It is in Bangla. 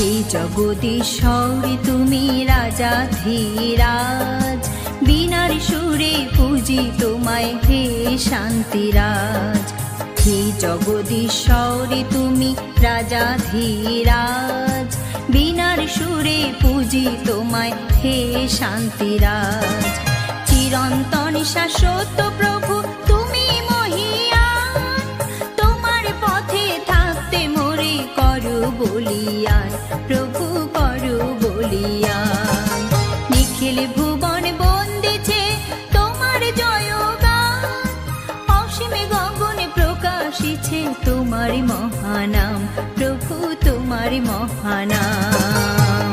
হে জগদীশ্বরী তুমি রাজা ধীরাজ। বিনার সুরে পুজি তোমায় হে শান্তিরাজ। হে জগদীশ্বরী তুমি রাজা ধীরাজ। বিনার সুরে পুজি তোমায় হে শান্তিরাজ। চিরন্তন শাশ্বত প্রভু বলিয়ায় প্রভু করো বলিয়া নিখিল ভুবন বন্দিছে তোমার জয়গান, অসীমে গগনে প্রকাশিছে তোমার মহানাম, প্রভু তোমার মহানাম